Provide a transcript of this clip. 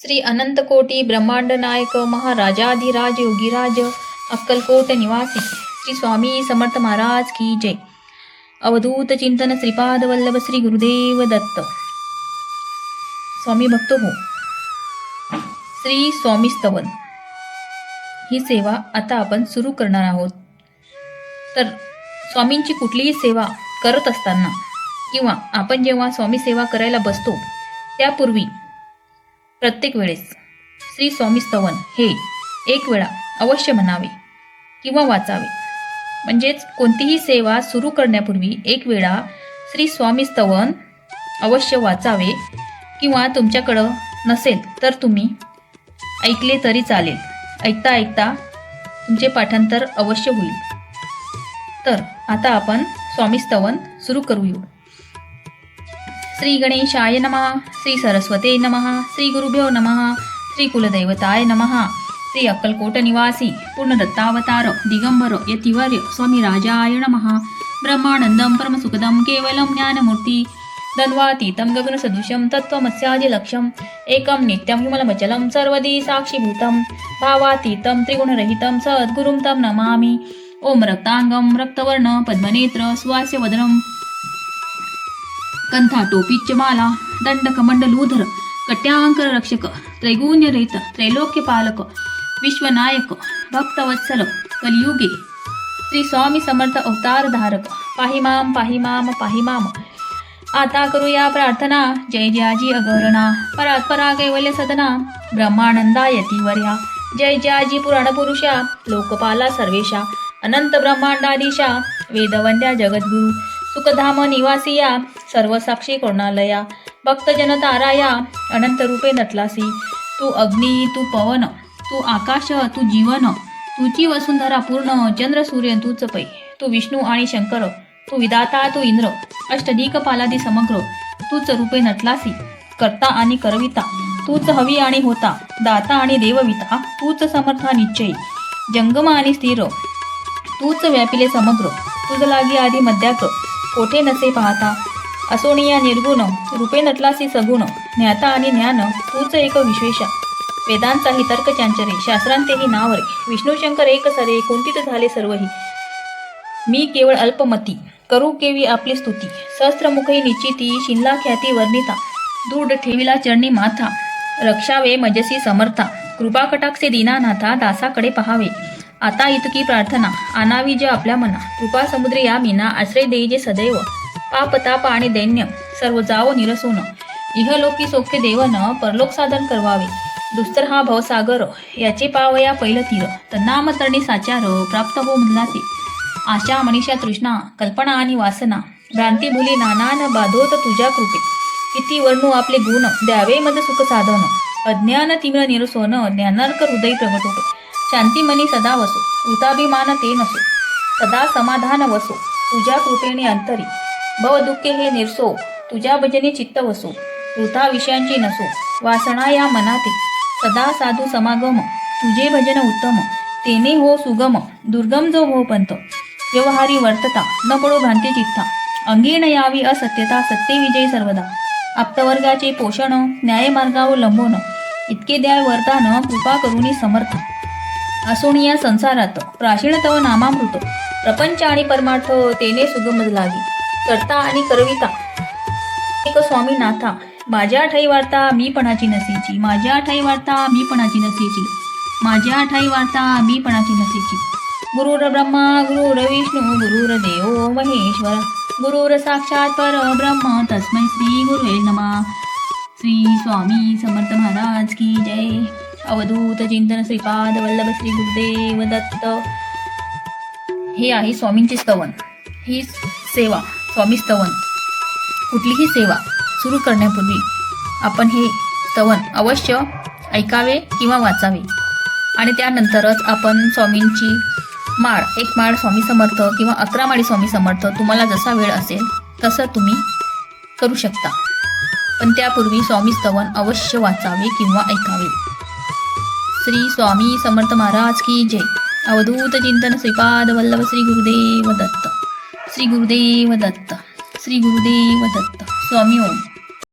श्री अनंतकोटी ब्रह्मांड नायक महाराजाधिराज योगीराज अक्कलकोट निवासी श्री स्वामी समर्थ महाराज की जय. अवधूत चिंतन श्रीपाद वल्लभ श्री गुरुदेव दत्त. स्वामी भक्त हो. श्री स्वामी स्तवन. ही सेवा आता आपण सुरू करणार आहोत. तर स्वामींची कुठलीही सेवा करत असताना किंवा आपण जेव्हा स्वामी सेवा करायला बसतो त्यापूर्वी प्रत्येक वेळेस श्री स्वामी स्तवन हे एक वेळा अवश्य म्हणावे किंवा वाचावे. म्हणजेच कोणतीही सेवा सुरू करण्यापूर्वी एक वेळा श्री स्वामी स्तवन अवश्य वाचावे किंवा तुमच्याकडं नसेल तर तुम्ही ऐकले तरी चालेल. ऐकता ऐकता तुमचे पाठांतर अवश्य होईल. तर आता आपण स्वामी स्तवन सुरू करूया. श्री गणेशाय नमः श्री सरस्वते नमः श्री गुरुभ्यो नमः श्री कुलदैवताय नमः श्री अक्कलकोट निवासी पूर्णदत्तावतार दिगंबर यतिवर्य स्वामी राजाय नमः ब्रह्मानंदं परमसुखदं केवलं ज्ञानमूर्ती दन्वातीतं गगनसदृशं तत्त्वमस्यादिलक्ष्यम् एकं नित्यं विमलमचलं सर्वदी साक्षीभूतं भावातीतं त्रिगुणरहितं सद्गुरुं तं नमामि। ॐ रक्ताङ्गं रक्तवर्ण पद्मनेत्र स्वास्य वदनं कंथा टोपीच्च माला दंडकमंडलूधर कट्यांकर रक्षक त्रैगुण्यरहित त्रैलोक्यपालक विश्वनायक भक्तवत्सल कलियुगे श्री स्वामी समर्थ अवतार धारक माम पाहि माम पाहि माम आता करूया प्रार्थना जय जयाजी अगरणा परात परा कैवल्य सदना ब्रह्मानंदा यतीवर्या जय जयाजी पुराण पुरुषा लोकपाला सर्वेशा अनंत ब्रह्मांडाधीशा वेदवंद्या जगद्गुरु सुखधाम निवासिया सर्वसाक्षी कोणालया? भक्तजन ताराया अनंत रूपे नटलासी. तू अग्नी तू पवन तू आकाश तू जीवन तुची वसुंधरा पूर्ण चंद्र सूर्य तूच पै तू विष्णू आणि शंकर तू विदाता तू इंद्र अष्टदिक पालादी समग्र तूच रूपे नटलासी. करता आणि करविता तूच हवी आणि होता दाता आणि देवविता तूच समर्था निश्चयी. जंगम आणि स्थिर तूच व्यापिले समग्र तुझ लागी आधी मध्याक कोठे नसे पाहता? असोनिया निर्गुण रूपे नटलासी सगुण ज्ञाता आणि ज्ञान तूच एक विशेष. वेदांताही तर्क चांचरे शास्त्रांतेही नावरे. विष्णूशंकर एक सरे कोणतीत झाले सर्वही. मी केवळ अल्पमती करू केवी आपली स्तुती. सहस्त्रमुखही निश्चिती शिनला ख्याती वर्णिता. दूढ ठेविला चरणी माथा. रक्षावे मजसी समर्था. कृपा कटाक्षे दीनानाथा दासाकडे पहावे. आता इतकी प्रार्थना आणावी जे आपल्या मना. कृपा समुद्र या मीना आश्रय देई जे सदैव. पापताप आणि दैन्य सर्व जाव निरसून. इहलोकी सोखे देवन परलोक साधन करवावे. दुस्तर हा भवसागर याचे पावया पहिलं तीर. तन्नाम तरणी साचार प्राप्त हो म्हणलासे आशा मनीषा तृष्णा कल्पना आणि वासना भ्रांती भुली नानान बाधोत तुझ्या कृपे. किती वर्णू आपले गुण द्यावे मद सुख साधन. अज्ञान तीव्र निरसोन ज्ञानार्क हृदय होतो शांती मनी सदा वसो वृताभिमान ते नसो. सदा समाधान वसो तुझ्या कृपेने अंतरी. भव दुःखे हे निरसो तुझ्या भजने चित्त वसो वृथा विषयांची नसो वासना या मनाते. सदा साधू समागम तुझे भजन उत्तम तेने हो सुगम दुर्गम जो हो पंत व्यवहारी वर्तता न पडो भ्रांती चित्ता. अंगी न यावी असत्यता सत्य विजयी सर्वदा. आप्तवर्गाचे पोषण न्यायमार्गावर लंबोन. इतके द्याय वरदान कृपा करुनी समर्थ. असून या संसारात प्राचीनतव नामामृत. प्रपंच आणि परमार्थ तेने सुगमज लागी. करता आणि करविता. एक स्वामी नाथा माझ्या ठाई वार्ता मी पणाची नसेची. माझ्या ठाई वार्ता मी पणाची नसेची. माझ्या ठाई वार्ता मी पणाची नसेची. गुरुर ब्रह्मा गुरुर विष्णू गुरुर देव महेश्वर. गुरुर साक्षात परब्रह्म तस्मै श्री गुरुवे नमा. श्री स्वामी समर्थ महाराज की जय. अवधूत चिंतन श्रीपाद वल्लभ श्री गुरुदेव दत्त. हे आहे स्वामींचे स्तवन. ही सेवा. स्वामी स्तवन. कुठलीही सेवा सुरू करण्यापूर्वी आपण हे स्तवन अवश्य ऐकावे किंवा वाचावे. आणि त्यानंतरच आपण स्वामींची माळ एक माळ स्वामी समर्थ किंवा अकरा माळी स्वामी समर्थ तुम्हाला जसा वेळ असेल तसं तुम्ही करू शकता. पण त्यापूर्वी स्वामी स्तवन अवश्य वाचावे किंवा ऐकावे. श्री स्वामी समर्थ महाराज की जय. अवधूत चिंतन श्रीपाद वल्लभ श्री गुरुदेव दत्त. श्री गुरुदेव दत्त श्री गुरुदेव दत्त स्वामी ओम.